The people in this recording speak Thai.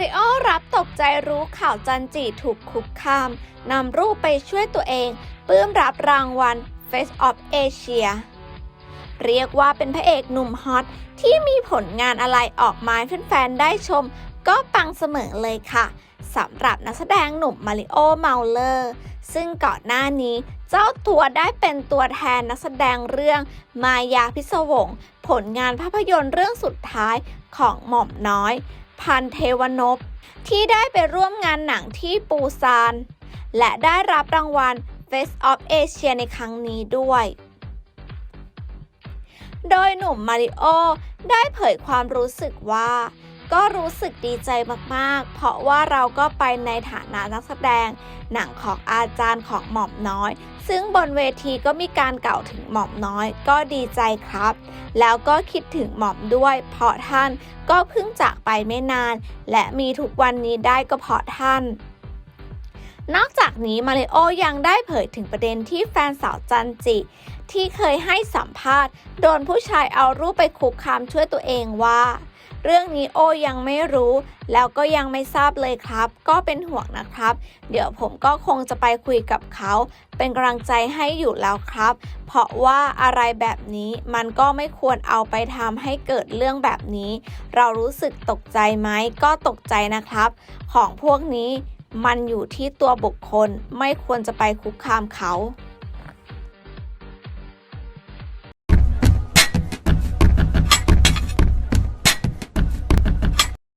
ริโอรับตกใจรู้ข่าวจันจีถูกคุกคามนำรูปไปช่วยตัวเองปลื้มรับรางวัล Face of Asia เรียกว่าเป็นพระเอกหนุ่มฮอต ที่มีผลงานอะไรออกมาให้แฟนๆได้ชม ก็ปังเสมอเลยค่ะสำหรับนักแสดงหนุ่มมาริโอเมาเลอร์ ซึ่งก่อนหน้านี้ เจ้าตัวได้เป็นตัวแทนนักแสดงเรื่องมายาพิศวง ผลงานภาพยนตร์เรื่องสุดท้ายของหม่อมน้อย พันเทวนพ ที่ได้ไปร่วมงานหนังที่ปูซาน และได้รับรางวัล Face of Asia ในครั้งนี้ด้วย โดยหนุ่มมาริโอได้เผยความรู้สึกว่า ก็รู้สึกดีใจมากๆ เพราะว่าเราก็ไปในฐานะนักแสดง หนังของอาจารย์ของหม่อมน้อย ซึ่งบนเวทีก็มีการกล่าวถึงหม่อมน้อย ก็ดีใจครับ แล้วก็คิดถึงหม่อมด้วย เพราะท่านก็เพิ่งจากไปไม่นาน และมีทุกวันนี้ได้ก็เพราะท่านนอกจากนี้มาริโอยังได้เผยถึงประเด็นที่แฟนสาวจันจิ ที่เคยให้สัมภาษณ์ โดนผู้ชายเอารูปไปคุกคามช่วยตัวเองว่า เรื่องนี้โอยังไม่รู้ แล้วก็ยังไม่ทราบเลยครับ ก็เป็นห่วงนะครับ เดี๋ยวผมก็คงจะไปคุยกับเขา เป็นกำลังใจให้อยู่แล้วครับ เพราะว่าอะไรแบบนี้มันก็ไม่ควรเอาไปทำให้เกิดเรื่องแบบนี้ เรารู้สึกตกใจไหมก็ตกใจนะครับ ของพวกนี้มันอยู่ที่ตัวบุคคลไม่ควรจะไปคุกคามเขา